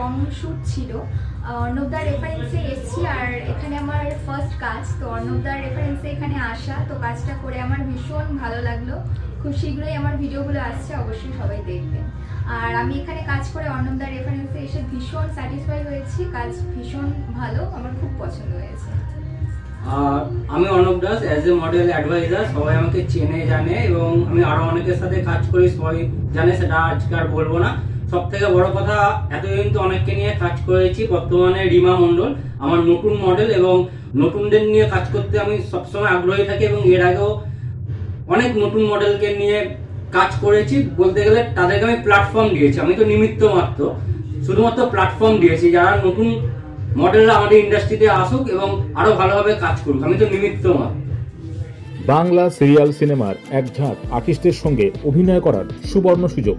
কম shoot ছিল অর্ণবদার রেফারেন্সে এসেছি আর এখানে আমার ফার্স্ট কাজ। তো অর্ণবদার রেফারেন্সে এখানে আসা। তো কাজটা করে আমার ভীষণ ভালো লাগল। খুব শীঘ্রই আমার ভিডিওগুলো আসছে, অবশ্যই সবাই দেখবেন। আর আমি এখানে কাজ করে অর্ণবদার রেফারেন্সে এসে ভীষণ স্যাটিসফাই হয়েছি। কাজ ভীষণ ভালো, আমার খুব পছন্দ হয়েছে। আমি Arnab Das as a model advisor সবাই আমাকে চেনে, জানে এবং আমি আরও অনেকের সাথে কাজ করি, সবাই জানে সেটা আজকে আর বলব না। সব থেকে বড় কথা, এতদিন তো অনেককে নিয়ে কাজ করেছি, বর্তমানে রিমা মণ্ডল, আমার নতুন মডেল এবং নতুনদের নিয়ে কাজ করতে আমি সবসময় আগ্রহী থাকি এবং এর আগেও অনেক নতুন মডেলকে নিয়ে কাজ করেছি। বলতে গেলে তাদেরকে আমি প্ল্যাটফর্ম দিয়েছি, আমি তো নিমিত্ত মাত্র। শুধুমাত্র প্ল্যাটফর্ম দিয়েছি, যারা নতুন মডেলরা আমাদের ইন্ডাস্ট্রিতে আসুক এবং আরও ভালোভাবে কাজ করুক, আমি তো নিমিত্ত মাত্র। বাংলা সিরিয়াল সিনেমার এক ঝাঁক আর্টিস্টের সঙ্গে অভিনয় করার সুবর্ণ সুযোগ।